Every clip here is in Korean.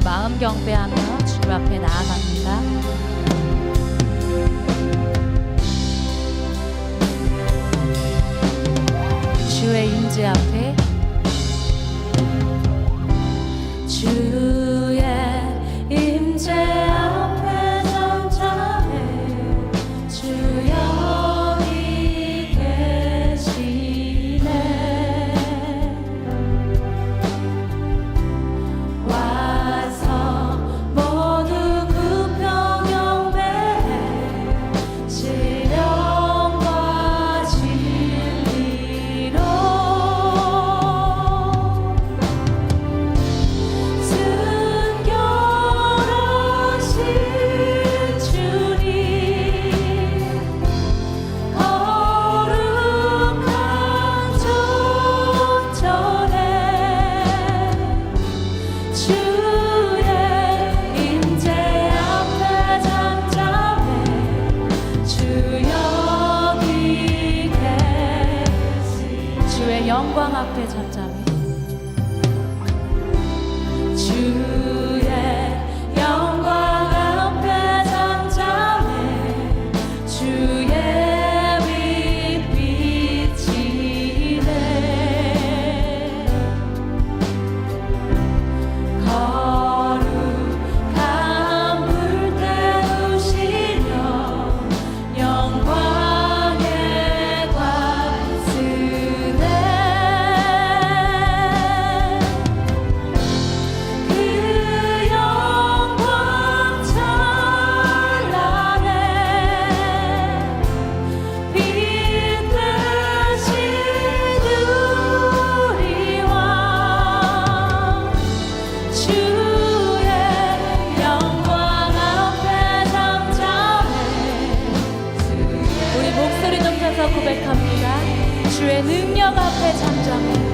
우리 마음 경배하며 주님 앞에 나아갑니다. 주의 임재 앞에 주 영광 앞에 잠잠해. 주 jumping.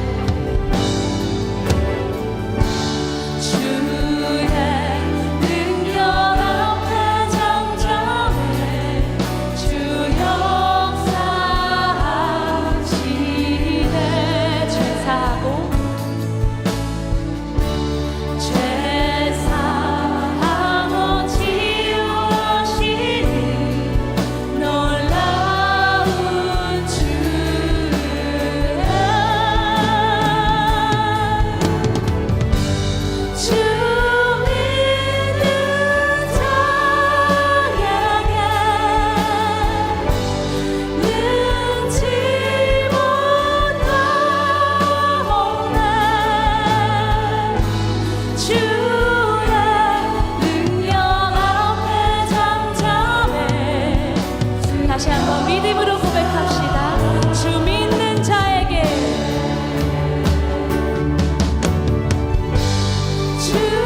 choose.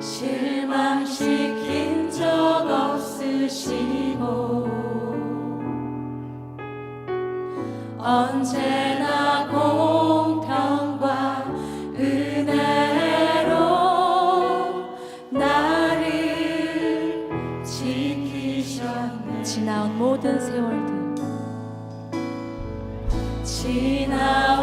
실망시킨 적 없으시고 언제나 공평과 은혜로 나를 지키셨네. 지나온 모든 세월들. 지나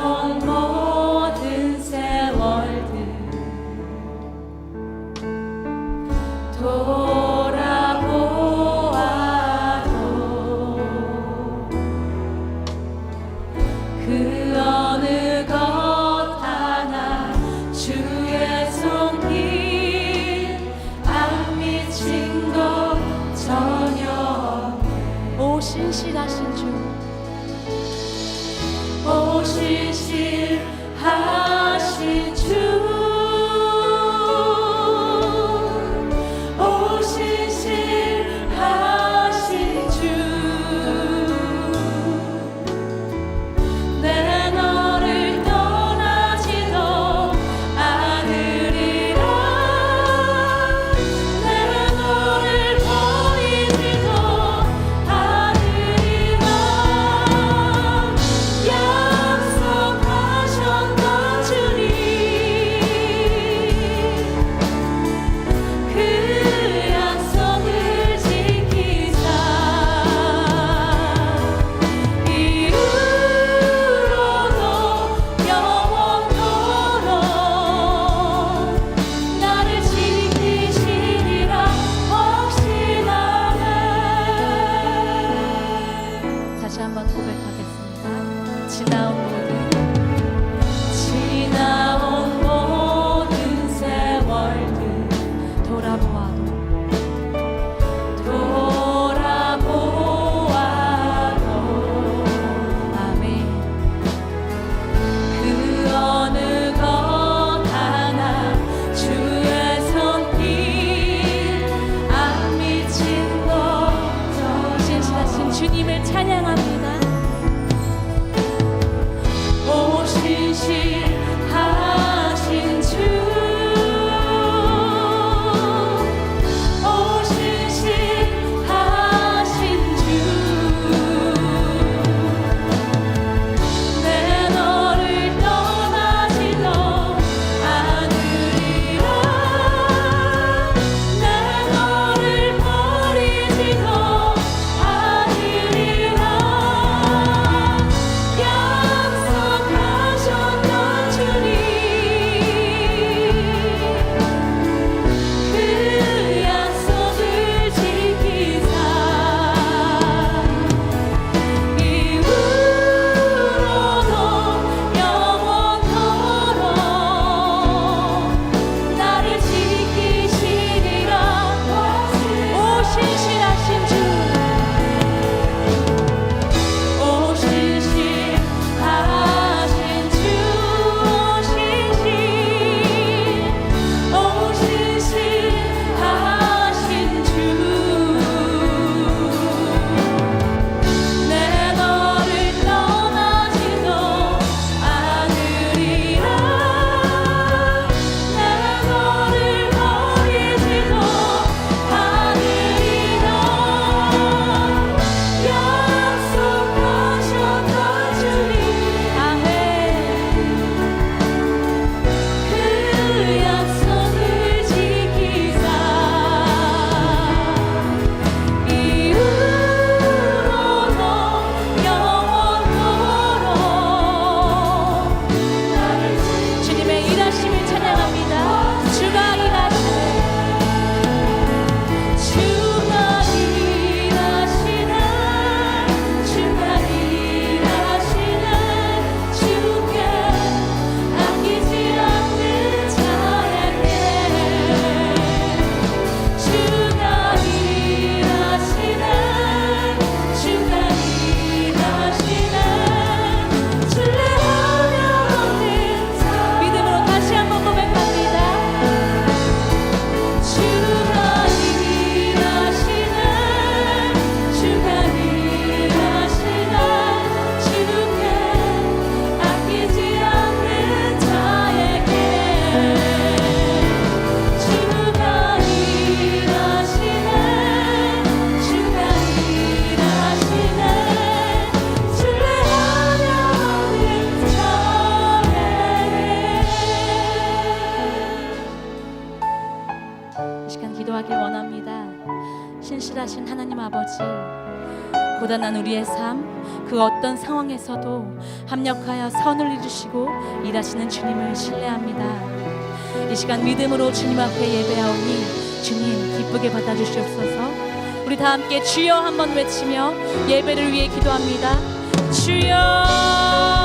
신실하신 주 오신 그 어떤 상황에서도 합력하여 선을 이루시고 일하시는 주님을 신뢰합니다. 이 시간 믿음으로 주님 앞에 예배하오니 주님 기쁘게 받아주시옵소서. 우리 다 함께 주여 한번 외치며 예배를 위해 기도합니다. 주여